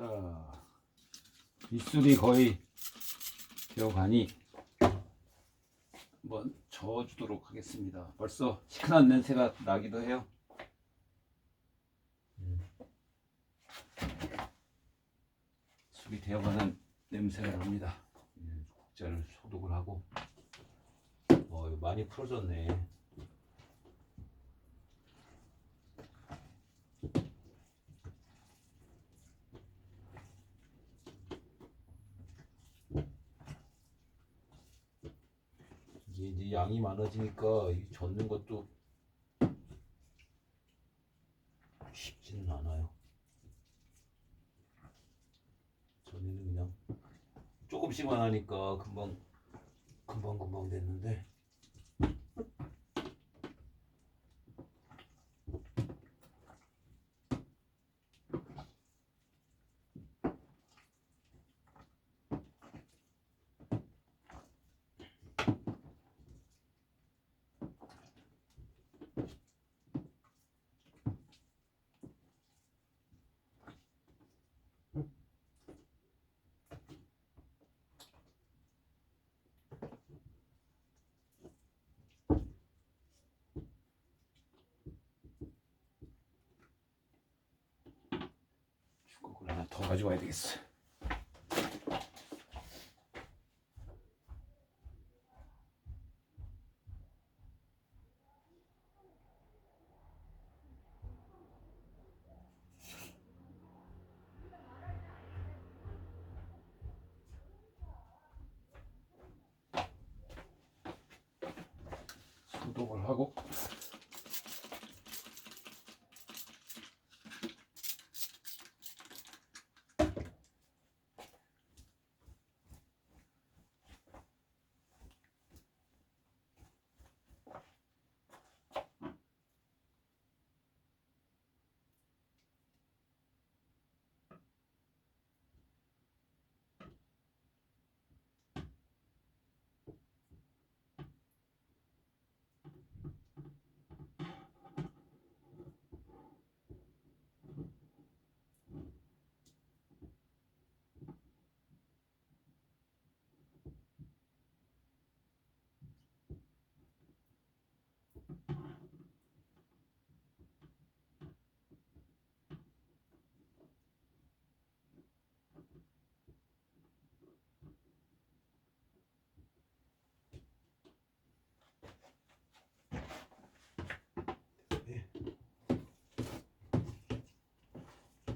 자, 밑술이 거의 되어가니 한번 저어주도록 하겠습니다. 벌써 시큰한 냄새가 나기도 해요. 음. 술이 되어가는 냄새가 납니다. 음, 국자를 소독을 하고 어, 많이 풀어졌네. 양이 많아지니까 이 젓는 것도 쉽지는 않아요. 전에는 그냥 조금씩만 하니까 금방 금방 금방 됐는데 죽국을 하나 더 가져와야 되겠어. 소독을 하고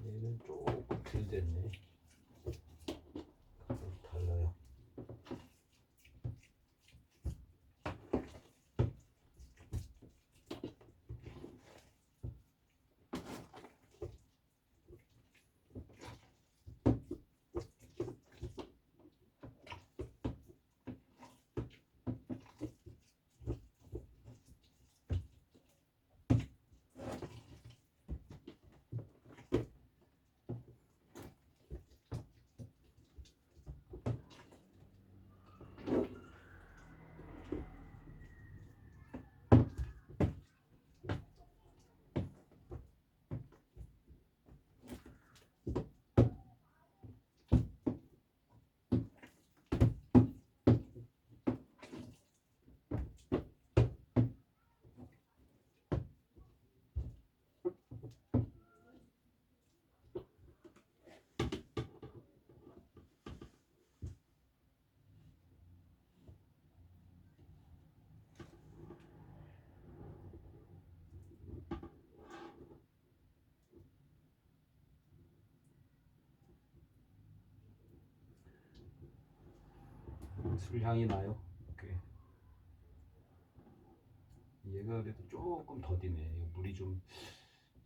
얘는 조 술 향이 나요. 이렇게. 얘가 그래도 조금 더디네. 물이 좀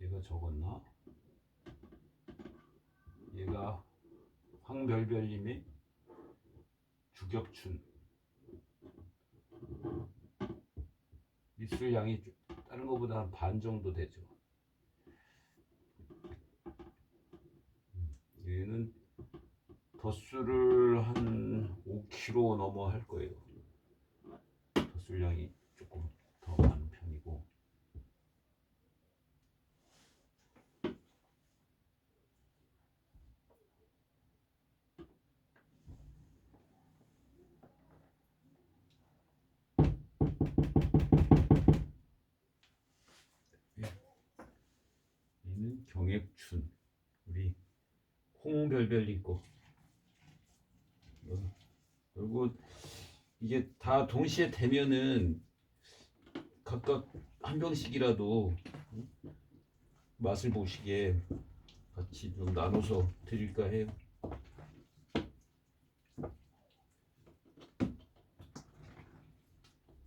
얘가 적었나? 얘가 황별별님의 주격춘. 밑술 양이 좀 다른 것보다 한 반 정도 되죠. 음, 얘는 덧수를 한 5kg 넘어 할 거예요. 덧수량이 조금 더 많은 편이고. 예. 얘는 경액춘 우리 홍별별님 거. 그리고 이게 다 동시에 되면은 각각 한 병씩이라도 응? 맛을 보시게 같이 좀 나눠서 드릴까 해요.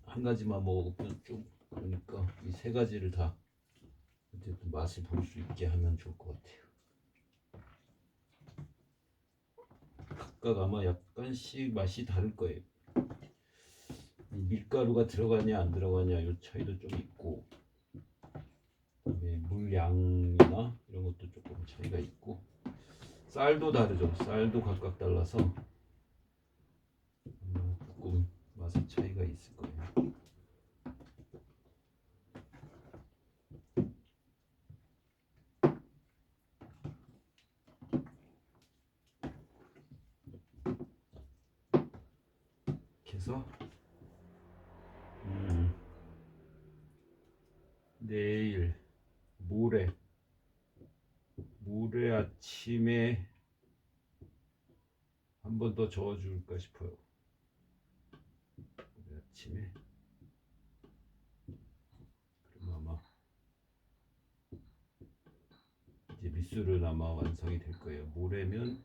한 가지만 먹으면 좀 그러니까 이 세 가지를 다 어쨌든 맛을 볼 수 있게 하면 좋을 것 같아요. 각각 아마 약간씩 맛이 다를 거예요. 이 밀가루가 들어가냐 안 들어가냐 요 차이도 좀 있고 물량이나 이런 것도 조금 차이가 있고 쌀도 다르죠. 쌀도 각각 달라서 아마 조금 맛의 차이가 있을 거예요. 이렇게 해서 음, 내일 모레 모레 아침에 한 번 더 저어줄까 싶어요. 모레 아침에 그럼 아마 이제 밑술은 아마 완성이 될 거예요. 모레면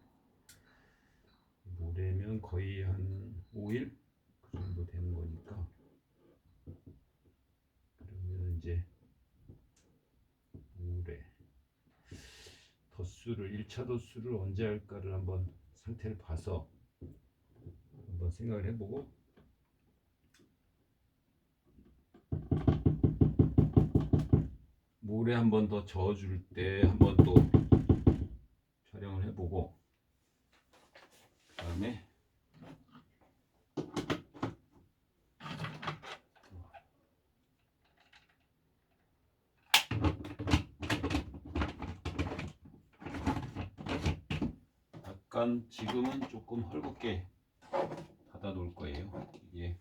모레면 거의 한 5일 그 정도 되는 거니까. 그러면 이제 모레 덧수를 1차 덧수를 언제 할까를 한번 상태를 봐서 한번 생각을 해보고. 모레 한번 더 저어줄 때 한 번 또 촬영을 해보고. 그 다음에 약간 지금은 조금 헐겁게 닫아 놓을 거예요. 이게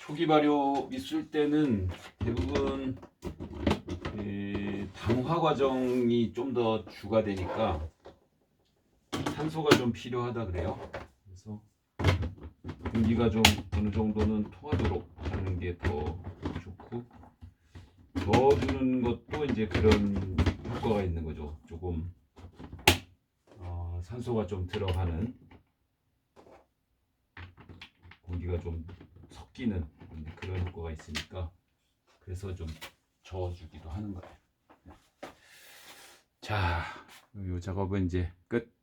초기 발효 있을 때는 대부분 그 당화 과정이 좀 더 주가 되니까 산소가 좀 필요하다 그래요. 그래서 공기가 좀 어느 정도는 통하도록 하는 게 더 좋고 넣어주는 것도 이제 그런 효과가 있는 산소가 좀 들어가는 공기가 좀 섞이는 그런 효과가 있으니까 그래서 좀 저어주기도 하는 거예요. 자, 이 작업은 이제 끝.